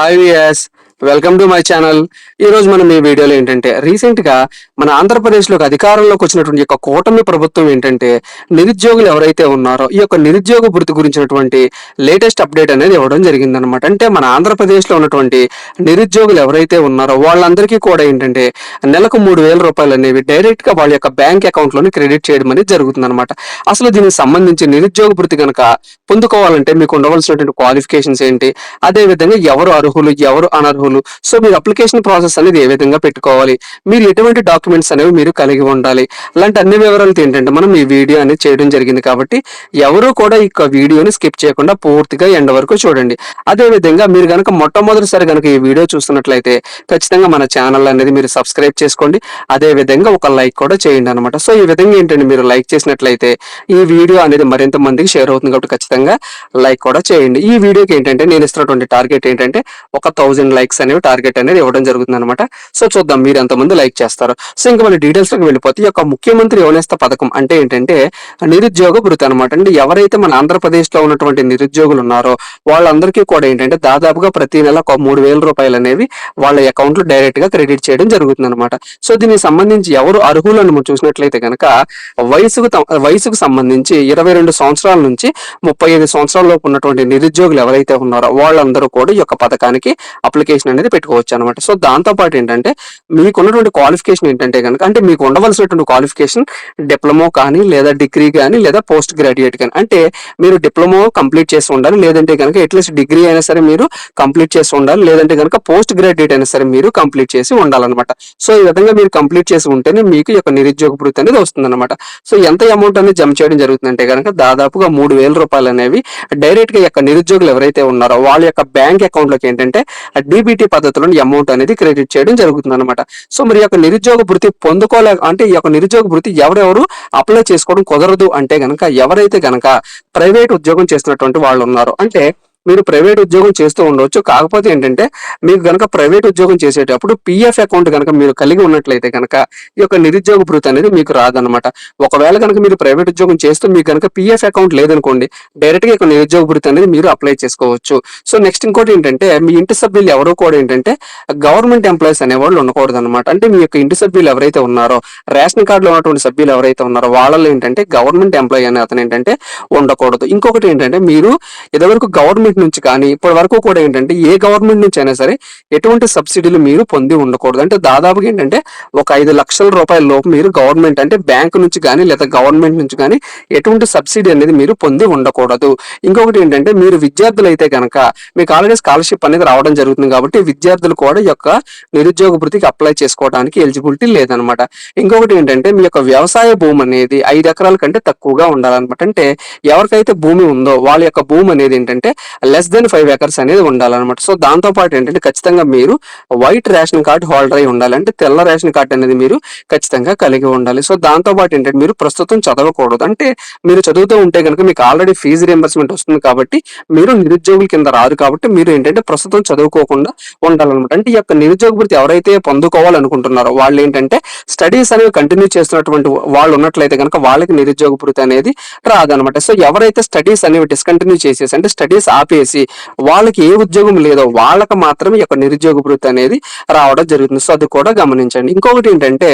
Hi, yes. Welcome to my channel ఈ రోజు మనం ఈ వీడియోలో ఏంటంటే రీసెంట్గా మన ఆంధ్రప్రదేశ్లోకి అధికారంలోకి వచ్చినటువంటి యొక్క కూటమి ప్రభుత్వం ఏంటంటే నిరుద్యోగులు ఎవరైతే ఉన్నారో ఈ యొక్క నిరుద్యోగ భృతి గురించినటువంటి లేటెస్ట్ అప్డేట్ అనేది ఇవ్వడం జరిగిందనమాట అంటే మన ఆంధ్రప్రదేశ్లో ఉన్నటువంటి నిరుద్యోగులు ఎవరైతే ఉన్నారో వాళ్ళందరికీ కూడా ఏంటంటే నెలకు మూడు వేల రూపాయలు అనేవి డైరెక్ట్గా వాళ్ళ యొక్క బ్యాంక్ అకౌంట్లోని క్రెడిట్ చేయడం అనేది జరుగుతుంది అసలు దీనికి సంబంధించి నిరుద్యోగ భృతి కనుక పొందుకోవాలంటే మీకు ఉండవలసినటువంటి క్వాలిఫికేషన్స్ ఏంటి? అదే విధంగా ఎవరు అర్హులు ఎవరు అనర్హులు సో మీరు అప్లికేషన్ ప్రాసెస్ అనేది ఏ విధంగా పెట్టుకోవాలి? మీరు ఎటువంటి డాక్యుమెంట్స్ అనేవి మీరు కలిగి ఉండాలి? అలాంటి అన్ని వివరాలతో ఏంటంటే మనం ఈ వీడియో అనేది చేయడం జరిగింది కాబట్టి ఎవరు కూడా ఈ వీడియోని స్కిప్ చేయకుండా పూర్తిగా ఎండ్ వరకు చూడండి. అదే విధంగా మీరు కనుక మొట్టమొదటిసారి కనుక ఈ వీడియో చూస్తున్నట్లయితే ఖచ్చితంగా మన ఛానల్ అనేది మీరు సబ్స్క్రైబ్ చేసుకోండి. అదే విధంగా ఒక లైక్ కూడా చేయండి అనమాట సో ఈ విధంగా ఏంటంటే మీరు లైక్ చేసినట్లయితే ఈ వీడియో అనేది మరింత మందికి షేర్ అవుతుంది కాబట్టి ఖచ్చితంగా లైక్ కూడా చేయండి. ఈ వీడియోకి ఏంటంటే నేను ఇస్తున్నటువంటి టార్గెట్ ఏంటంటే ఒక థౌజండ్ లైక్స్ అనేవి టార్గెట్ అనేది ఇవ్వడం జరుగుతుంది అనమాట సో చూద్దాం మీరు ఎంతమంది లైక్ చేస్తారు. సో ఇంకా మన డీటెయిల్స్లోకి వెళ్ళిపోతే ఈ యొక్క ముఖ్యమంత్రి యువనేస్త పథకం అంటే ఏంటంటే నిరుద్యోగ భృతి అనమాట అంటే ఎవరైతే మన ఆంధ్రప్రదేశ్లో ఉన్నటువంటి నిరుద్యోగులు ఉన్నారో వాళ్ళందరికీ కూడా ఏంటంటే దాదాపుగా ప్రతి నెల ఒక మూడు వేల రూపాయలు అనేవి వాళ్ళ అకౌంట్లో డైరెక్ట్గా క్రెడిట్ చేయడం జరుగుతుంది అనమాట సో దీనికి సంబంధించి ఎవరు అర్హులను మనం చూసినట్లయితే కనుక వయసుకు వయసుకు సంబంధించి ఇరవై రెండు సంవత్సరాల నుంచి ముప్పై ఐదు సంవత్సరాల లోపు ఉన్నటువంటి నిరుద్యోగులు ఎవరైతే ఉన్నారో వాళ్ళందరూ కూడా ఈ యొక్క పథకానికి అప్లికేషన్ అనేది పెట్టుకోవచ్చు అనమాట సో దాంతో పాటు ఏంటంటే మీకు ఉన్నటువంటి క్వాలిఫికేషన్ ఏంటంటే కనుక అంటే మీకు ఉండవలసినటువంటి క్వాలిఫికేషన్ డిప్లొమా కానీ లేదా డిగ్రీ కానీ లేదా పోస్ట్ గ్రాడ్యుయేట్ కానీ అంటే మీరు డిప్లొమా కంప్లీట్ చేసి ఉండాలి. లేదంటే కనుక అట్లీస్ట్ డిగ్రీ అయినా సరే మీరు కంప్లీట్ చేసి ఉండాలి. లేదంటే కనుక పోస్ట్ గ్రాడ్యుయేట్ అయినా సరే మీరు కంప్లీట్ చేసి ఉండాలన్నమాట. సో ఈ విధంగా మీరు కంప్లీట్ చేసి ఉంటేనే మీకు యొక్క నిరుద్యోగ వృత్తి అనేది వస్తుందన్నమాట. సో ఎంత అమౌంట్ అనేది జమ చేయడం జరుగుతుందంటే కనుక దాదాపుగా మూడు వేల రూపాయలు అనేవి డైరెక్ట్గా యొక్క నిరుద్యోగులు ఎవరైతే ఉన్నారో వాళ్ళ యొక్క బ్యాంక్ అకౌంట్లోకి ఏంటంటే డిబిటీ పద్ధతిలో అమౌంట్ అనేది క్రెడిట్ చేయడం జరుగుతుంది అనమాట సో మరి యొక్క నిరుద్యోగ భృతి పొందుకోలే అంటే ఈ యొక్క నిరుద్యోగ భృతి ఎవరెవరు అప్లై చేసుకోవడం కుదరదు అంటే గనక ఎవరైతే గనక ప్రైవేట్ ఉద్యోగం చేస్తున్నటువంటి వాళ్ళు ఉన్నారు అంటే మీరు ప్రైవేట్ ఉద్యోగం చేస్తూ ఉండవచ్చు కాకపోతే ఏంటంటే మీకు గనక ప్రైవేట్ ఉద్యోగం చేసేటప్పుడు పిఎఫ్ అకౌంట్ కనుక మీరు కలిగి ఉన్నట్లయితే కనుక ఈ యొక్క నిరుద్యోగ భృతి అనేది మీకు రాదనమాట ఒకవేళ కనుక మీరు ప్రైవేట్ ఉద్యోగం చేస్తూ మీకు కనుక పిఎఫ్ అకౌంట్ లేదనుకోండి డైరెక్ట్గా నిరుద్యోగ భృతి అనేది మీరు అప్లై చేసుకోవచ్చు. సో నెక్స్ట్ ఇంకోటి ఏంటంటే మీ ఇంటి సభ్యులు ఎవరో కూడా ఏంటంటే గవర్నమెంట్ ఎంప్లాయీస్ అనేవాళ్ళు ఉండకూడదు అనమాట అంటే మీ యొక్క ఇంటి సభ్యులు ఎవరైతే ఉన్నారో రేషన్ కార్డులో ఉన్నటువంటి సభ్యులు ఎవరైతే ఉన్నారో వాళ్ళలో ఏంటంటే గవర్నమెంట్ ఎంప్లాయీ అనే అతను ఏంటంటే ఉండకూడదు. ఇంకొకటి ఏంటంటే మీరు ఇదివరకు గవర్నమెంట్ నుంచి కానీ ఇప్పటి వరకు కూడా ఏంటంటే ఏ గవర్నమెంట్ నుంచి అయినా సరే ఎటువంటి సబ్సిడీలు మీరు పొంది ఉండకూడదు. అంటే దాదాపుగా ఏంటంటే ఒక ఐదు లక్షల రూపాయల లోపు మీరు గవర్నమెంట్ అంటే బ్యాంక్ నుంచి కానీ లేదా గవర్నమెంట్ నుంచి కానీ ఎటువంటి సబ్సిడీ అనేది మీరు పొంది ఉండకూడదు. ఇంకొకటి ఏంటంటే మీరు విద్యార్థులు అయితే కనుక మీకు ఆల్రెడీ స్కాలర్షిప్ అనేది రావడం జరుగుతుంది కాబట్టి విద్యార్థులు కూడా యొక్క నిరుద్యోగ వృత్తికి అప్లై చేసుకోవడానికి ఎలిజిబిలిటీ లేదనమాట. ఇంకొకటి ఏంటంటే మీ యొక్క వ్యవసాయ భూమి అనేది ఐదు ఎకరాల కంటే తక్కువగా ఉండాలన్నమాట. అంటే ఎవరికైతే భూమి ఉందో వాళ్ళ యొక్క భూమి అనేది ఏంటంటే లెస్ దెన్ ఫైవ్ ఎకర్స్ అనేది ఉండాలన్నమాట. సో దాంతో పాటు ఏంటంటే ఖచ్చితంగా మీరు వైట్ రేషన్ కార్డు హోల్డర్ అయి ఉండాలంటే తెల్ల రేషన్ కార్డ్ అనేది మీరు ఖచ్చితంగా కలిగి ఉండాలి. సో దాంతో పాటు ఏంటంటే మీరు ప్రస్తుతం చదవకూడదు. అంటే మీరు చదువుతూ ఉంటే కనుక మీకు ఆల్రెడీ ఫీజు రియంబర్స్మెంట్ వస్తుంది కాబట్టి మీరు నిరుద్యోగుల కింద రాదు కాబట్టి మీరు ఏంటంటే ప్రస్తుతం చదువుకోకుండా ఉండాలన్నమాట. అంటే ఈ యొక్క నిరుద్యోగ వృత్తి ఎవరైతే పొందుకోవాలనుకుంటున్నారో వాళ్ళు ఏంటంటే స్టడీస్ అనేవి కంటిన్యూ చేస్తున్నటువంటి వాళ్ళు ఉన్నట్లయితే కనుక వాళ్ళకి నిరుద్యోగ వృత్తి అనేది రాదనమాట సో ఎవరైతే స్టడీస్ అనేవి డిస్కంటిన్యూ చేసేసి అంటే స్టడీస్ ఆపేసి వాళ్ళకి ఏ ఉద్యోగం లేదో వాళ్ళకి మాత్రమే యొక్క నిరుద్యోగ వృత్తి అనేది రావడం జరుగుతుంది. సో అది కూడా గమనించండి. ఇంకొకటి ఏంటంటే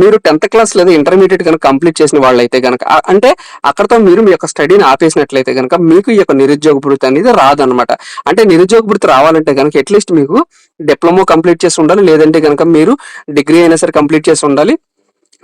మీరు టెన్త్ క్లాస్ లేదా ఇంటర్మీడియట్ కనుక కంప్లీట్ చేసిన వాళ్ళైతే కనుక అంటే అక్కడతో మీరు మీ యొక్క స్టడీని ఆపేసినట్లయితే కనుక మీకు ఈ యొక్క నిరుద్యోగ వృత్తి అనేది రాదనమాట. అంటే నిరుద్యోగ వృత్తి రావాలంటే కనుక అట్లీస్ట్ మీకు డిప్లొమా కంప్లీట్ చేసి ఉండాలి. లేదంటే కనుక మీరు డిగ్రీ అయినా సరే కంప్లీట్ చేసి ఉండాలి.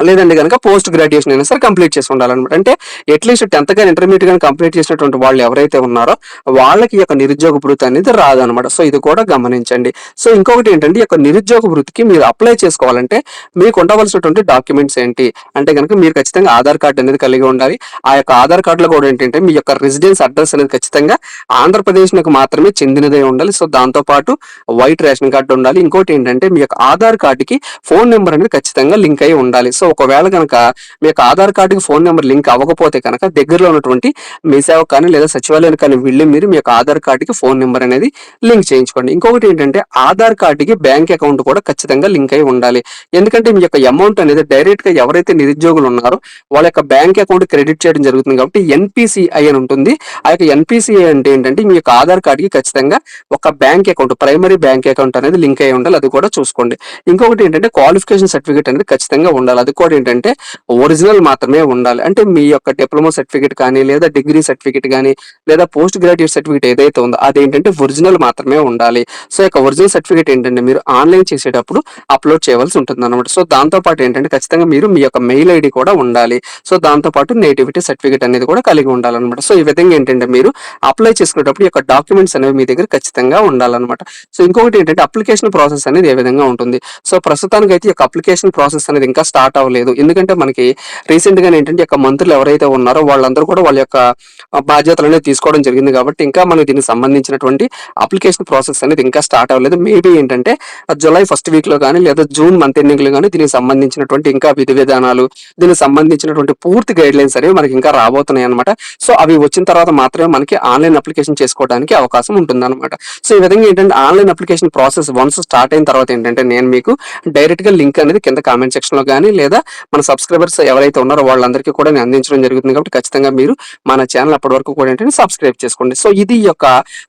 లేదంటే కనుక పోస్ట్ గ్రాడ్యుయేషన్ అయినా సరే కంప్లీట్ చేసి ఉండాలన్నమాట. అంటే అట్లీస్ట్ టెన్త్ కానీ ఇంటర్మీడియట్ కానీ కంప్లీట్ చేసినటువంటి వాళ్ళు ఎవరైతే ఉన్నారో వాళ్ళకి ఈ యొక్క నిరుద్యోగ వృత్తి అనేది రాదనమాట సో ఇది కూడా గమనించండి. సో ఇంకొకటి ఏంటంటే ఈ యొక్క నిరుద్యోగ వృత్తికి మీరు అప్లై చేసుకోవాలంటే మీకు ఉండవలసినటువంటి డాక్యుమెంట్స్ ఏంటి? అంటే కనుక మీరు ఖచ్చితంగా ఆధార్ కార్డు అనేది కలిగి ఉండాలి. ఆ యొక్క ఆధార్ కార్డులో కూడా ఏంటంటే మీ యొక్క రెసిడెన్స్ అడ్రస్ అనేది ఖచ్చితంగా ఆంధ్రప్రదేశ్కు మాత్రమే చెందినదే ఉండాలి. సో దాంతో పాటు వైట్ రేషన్ కార్డు ఉండాలి. ఇంకోటి ఏంటంటే మీ యొక్క ఆధార్ కార్డుకి ఫోన్ నెంబర్ అనేది ఖచ్చితంగా లింక్ అయి ఉండాలి. సో ఒకవేళ కనుక మీ యొక్క ఆధార్ కార్డుకి ఫోన్ నెంబర్ లింక్ అవ్వకపోతే కనుక దగ్గరలో ఉన్నటువంటి మీ సేవ కానీ లేదా సచివాలయం కానీ వెళ్ళి మీరు మీ యొక్క ఆధార్ కార్డుకి ఫోన్ నెంబర్ అనేది లింక్ చేయించుకోండి. ఇంకొకటి ఏంటంటే ఆధార్ కార్డుకి బ్యాంక్ అకౌంట్ కూడా ఖచ్చితంగా లింక్ అయి ఉండాలి. ఎందుకంటే మీ యొక్క అమౌంట్ అనేది డైరెక్ట్గా ఎవరైతే నిరుద్యోగులు ఉన్నారో వాళ్ళ యొక్క బ్యాంక్ అకౌంట్ క్రెడిట్ చేయడం జరుగుతుంది కాబట్టి ఎన్పిసిఐ అని ఉంటుంది. ఆ యొక్క ఎన్పిసిఐ అంటే ఏంటంటే మీ యొక్క ఆధార్ కార్డుకి ఖచ్చితంగా ఒక bank account primary bank account అనేది లింక్ అయి ఉండాలి. అది కూడా చూసుకోండి. ఇంకొకటి ఏంటంటే క్వాలిఫికేషన్ సర్టిఫికేట్ అనేది ఖచ్చితంగా ఉండాలి. అది కూడా ఏంటంటే ఒరిజినల్ మాత్రమే ఉండాలి. అంటే మీ యొక్క డిప్లొమా సర్టిఫికేట్ కానీ లేదా డిగ్రీ సర్టిఫికేట్ కానీ లేదా పోస్ట్ గ్రాడ్యుయేట్ సర్టిఫికేట్ ఏదైతే ఉందో అదేంటంటే ఒరిజినల్ మాత్రమే ఉండాలి. సో యొక్క ఒరిజినల్ సర్టిఫికేట్ ఏంటంటే మీరు ఆన్లైన్ చేసేటప్పుడు అప్లోడ్ చేయవలసి ఉంటుంది అనమాట సో దాంతో పాటు ఏంటంటే ఖచ్చితంగా మీరు మీ యొక్క మెయిల్ ఐడి కూడా ఉండాలి. సో దాంతో పాటు నేటివిటీ సర్టిఫికేట్ అనేది కూడా కలిగి ఉండాలన్నమాట. సో ఈ విధంగా ఏంటంటే మీరు అప్లై చేసుకునేటప్పుడు యొక్క డాక్యుమెంట్స్ అనేవి మీ దగ్గర ఖచ్చితంగా ఉండాలన్నమాట. సో ఇంకొకటి ఏంటంటే అప్లికేషన్ ప్రాసెస్ అనేది ఏ విధంగా ఉంటుంది. సో ప్రస్తుతానికి అయితే ఈ యొక్క అప్లికేషన్ ప్రాసెస్ అనేది ఇంకా స్టార్ట్ అవ్వలేదు. ఎందుకంటే మనకి రీసెంట్గా ఏంటంటే యొక్క మంత్రులు ఎవరైతే ఉన్నారో వాళ్ళందరూ కూడా వాళ్ళ యొక్క బాధ్యతలు అనేది తీసుకోవడం జరిగింది కాబట్టి ఇంకా మనకి దీనికి సంబంధించినటువంటి అప్లికేషన్ ప్రాసెస్ అనేది ఇంకా స్టార్ట్ అవ్వలేదు. మేబీ ఏంటంటే జూలై ఫస్ట్ వీక్లో కానీ లేదా జూన్ మంత్ ఎండింగ్లో కానీ దీనికి సంబంధించినటువంటి ఇంకా విధి విధానాలు దీనికి సంబంధించినటువంటి పూర్తి గైడ్ లైన్స్ అనేవి మనకి ఇంకా రాబోతున్నాయి అనమాట సో అవి వచ్చిన తర్వాత మాత్రమే మనకి ఆన్లైన్ అప్లికేషన్ చేసుకోవడానికి అవకాశం ఉంటుంది అనమాట సో ఈ విధంగా ఏంటంటే online application process once start అయిన తర్వాత ఏంటంటే నేను మీకు డైరెక్ట్గా లింక్ అనేది కింద కామెంట్ సెక్షన్లో కానీ లేదా మన సబ్స్క్రైబర్స్ ఎవరైతే ఉన్నారో వాళ్ళందరికీ కూడా నేను అందించడం జరుగుతుంది కాబట్టి ఖచ్చితంగా మీరు మన ఛానల్ అప్పటి వరకు కూడా ఏంటంటే సబ్స్క్రైబ్ చేసుకోండి. సో ఇది యొక్క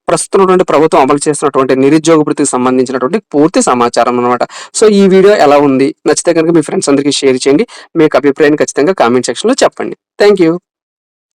ప్రస్తుతం ప్రభుత్వం అమలు చేస్తున్నటువంటి నిరుద్యోగ వృత్తికి సంబంధించినటువంటి పూర్తి సమాచారం అనమాట సో ఈ వీడియో ఎలా ఉంది? నచ్చితే కనుక మీ ఫ్రెండ్స్ అందరికీ షేర్ చేయండి. మీకు అభిప్రాయాన్ని ఖచ్చితంగా కామెంట్ సెక్షన్లో చెప్పండి. Thank you